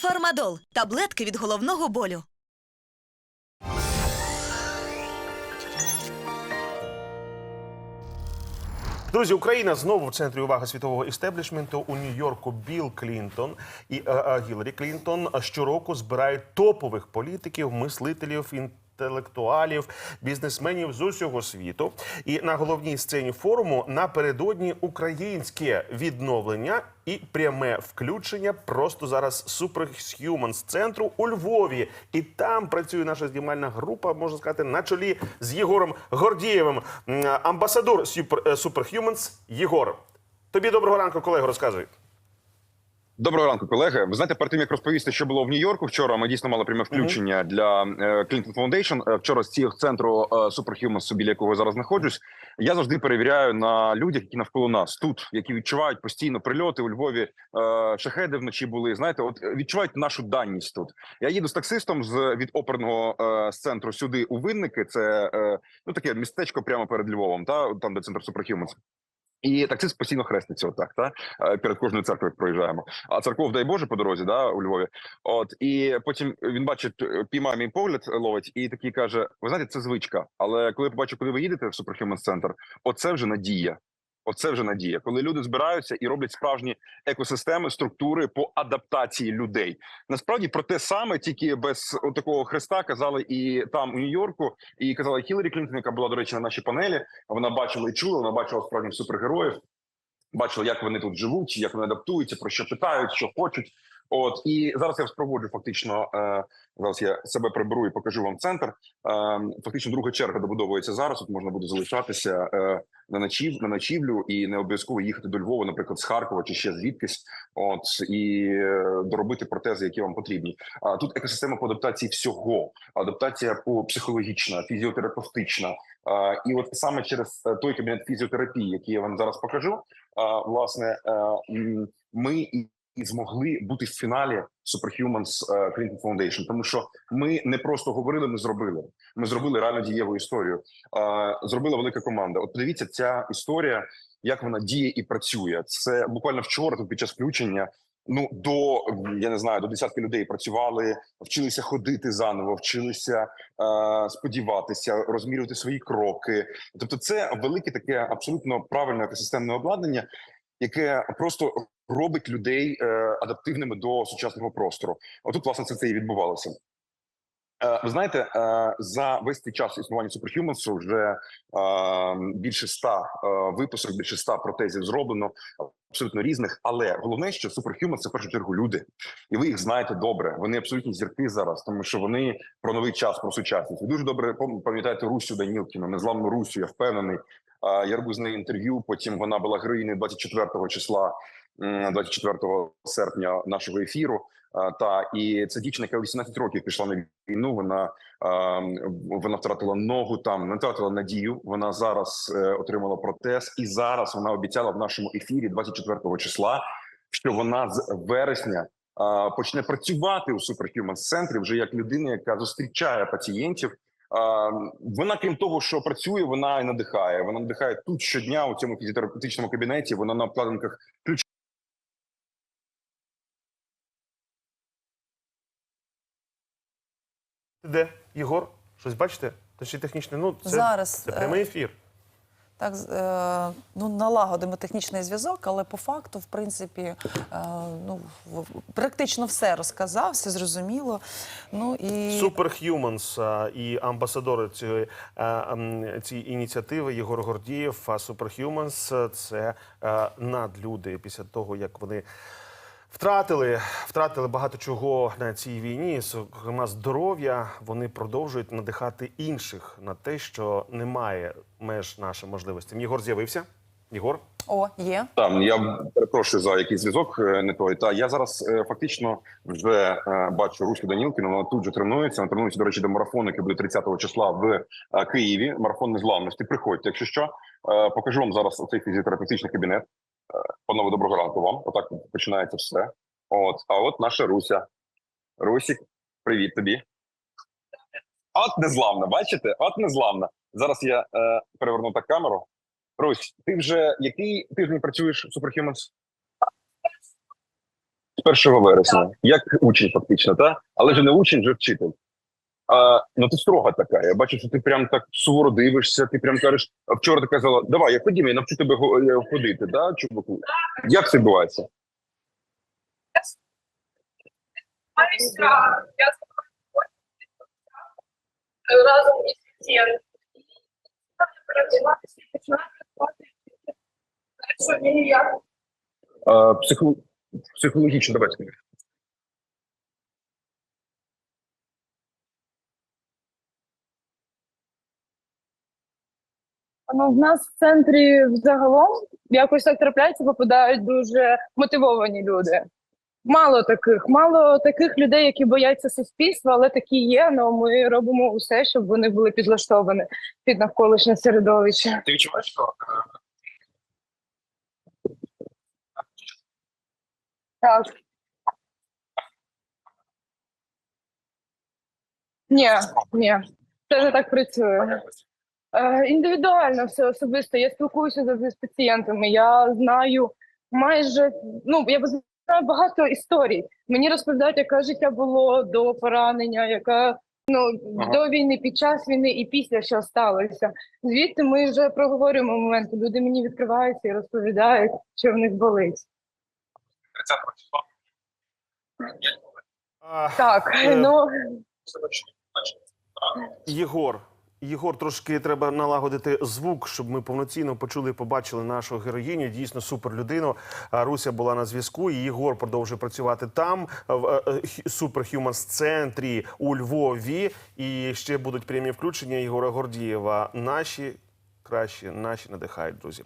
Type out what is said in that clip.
Фармадол таблетки від головного болю. Друзі, Україна знову в центрі уваги світового істеблішменту у Нью-Йорку. Білл Клінтон і е, е, Гіларі Клінтон щороку збирають топових політиків, мислителів. Інтелектуалів, бізнесменів з усього світу, і на головній сцені форуму напередодні українське відновлення і пряме включення просто зараз Superhumans центру у Львові. І там працює наша знімальна група, можна сказати, на чолі з Єгором Гордієвим, амбасадор Super, е, Superhumans. Єгор, тобі доброго ранку, колего, розказуй. Доброго ранку, колеги. Ви знаєте, перед тим як розповісти, що було в Нью-Йорку вчора. Ми дійсно мали пряме включення для е, Clinton Foundation. Е, Вчора з цього центру е, Superhumans, біля якого я зараз знаходжусь. Я завжди перевіряю на людях, які навколо нас тут, які відчувають постійно прильоти у Львові. Шахеди вночі були. Знаєте, от відчувають нашу даність тут. Я їду з таксистом з від оперного з центру сюди у Винники. Це ну таке містечко прямо перед Львовом, та там де центр Superhumans. І таксист постійно хреститься, отак, та е, перед кожною церквою проїжджаємо. А церков, дай Боже, по дорозі, да, у Львові. От і потім він бачить, е, піймає мій погляд, е, ловить, і такий каже: Ви знаєте, це звичка. Але коли я побачу, куди ви їдете в Superhuman Center, оце вже надія. Оце вже надія, коли люди збираються і роблять справжні екосистеми, структури по адаптації людей. Насправді про те саме, тільки без такого хреста казали і там у Нью-Йорку, і казала Хіларі Клінтон, яка була до речі на нашій панелі. Вона бачила і чула, вона бачила справжніх супергероїв, бачила, як вони тут живуть, як вони адаптуються, про що питають, що хочуть. От і зараз я спроводжу фактично. Е, зараз я себе приберу і покажу вам центр. Е, фактично, друга черга добудовується зараз. Тут можна буде залишатися е, на ночів на ночівлю і не обов'язково їхати до Львова, наприклад, з Харкова чи ще звідкись. От і е, доробити протези, які вам потрібні. А тут екосистема по адаптації всього, адаптація по психологічна, фізіотерапевтична. А, і от саме через е, той кабінет фізіотерапії, який я вам зараз покажу, а, власне, е, ми і і змогли бути в фіналі Superhumans е, Clinton Foundation, тому що ми не просто говорили, ми зробили. Ми зробили реально дієву історію. Е, Зробила велика команда. От подивіться, ця історія, як вона діє і працює. Це буквально вчора, тут під час включення. Ну до я не знаю, до десятки людей працювали, вчилися ходити заново, вчилися е, сподіватися, розмірювати свої кроки. Тобто, це велике таке абсолютно правильне екосистемне обладнання, яке просто робить людей е, адаптивними до сучасного простору. Отут, власне, це це і відбувалося. Е, Ви знаєте, е, за весь цей час існування Superhumans вже е, більше ста випусок, більше ста протезів зроблено, абсолютно різних. Але головне, що Superhumans – це в першу чергу люди, і ви їх знаєте добре. Вони абсолютні зірки зараз, тому що вони про новий час, про сучасність. Ви дуже добре пам- пам'ятаєте Русю Данілкіну, незламну Русю. Я впевнений. Я робив з нею інтерв'ю. Потім вона була героїнею 24 числа, м, 24 серпня нашого ефіру. А, Та і це дівчина, яка 18 років пішла на війну. Вона а, вона втратила ногу там, не втратила надію. Вона зараз е, отримала протез, і зараз вона обіцяла в нашому ефірі 24 числа, що вона з вересня почне працювати у Superhumans центрі вже як людина, яка зустрічає пацієнтів. Вона, крім того, що працює, вона і надихає. Вона надихає тут щодня у цьому фізіотерапевтичному кабінеті. Вона на обкладинках ключ. Де, Єгор? Щось бачите? Це технічне. Ну, це, Зараз, це прямий е, ефір. Так, е, ну налагодимо технічний зв'язок, але по факту, в принципі, е, ну практично все розказав, все зрозуміло. Ну і Superhumans а, і амбасадори цієї, а, м, цієї ініціативи Єгор Гордієв. А Superhumans – це а, надлюди після того, як вони втратили, втратили багато чого на цій війні, зокрема здоров'я. Вони продовжують надихати інших на те, що немає меж нашим можливостям. Єгор з'явився. Єгор. о, є. Там я перепрошую за якийсь зв'язок е, не той. Та я зараз е, фактично вже е, бачу Руслю Данілкіну. Вона тут же тренується. Вона тренується, до речі, до марафону, який буде 30 числа в е, Києві. Марафон незламності. Приходьте, якщо що, Е, покажу вам зараз цей фізіотерапевтичний кабінет. Е, Панове, доброго ранку вам. Отак починається все. От, а от наша Руся. Русік, привіт тобі. От незламна, бачите? От незламна. Зараз я е, переверну так камеру. Русь, ти вже який тиждень працюєш в Superhumans? з 1 вересня, як учень, фактично, та? але вже не учень, вже вчитель. А, ну ти строга така. Я бачу, що ти прям так суворо дивишся, ти прям кажеш, а вчора ти казала, давай, я ходімо, я навчу тебе е, ходити, да, чуваку? Як це відбувається? я разом із пацієнтом. Передіватися і починати. Психологічно, давай Ну, в нас в центрі взагалом якось так трапляється, попадають дуже мотивовані люди. Мало таких, мало таких людей, які бояться суспільства, але такі є. Ну ми робимо усе, щоб вони були підлаштовані під навколишнє середовище. Ти відчуваєш, що Так. Ні, ні, це не так працює. Е, Індивідуально все особисто. Я спілкуюся завжди з пацієнтами. Я знаю майже ну я знаю багато історій. Мені розповідають, яке життя було до поранення, яка ну Ага. до війни, під час війни і після що сталося. Звідти ми вже проговорюємо моменти. Люди мені відкриваються і розповідають, що в них болить. 30 числа. А, Так, Е, ну Єгор. Єгор, трошки треба налагодити звук, щоб ми повноцінно почули і побачили нашу героїню. Дійсно супер людину. Руся була на зв'язку. і Єгор продовжує працювати там, в е, е, Superhumans центрі у Львові. І ще будуть прямі включення Єгора Гордієва. Наші кращі, наші надихають, друзі.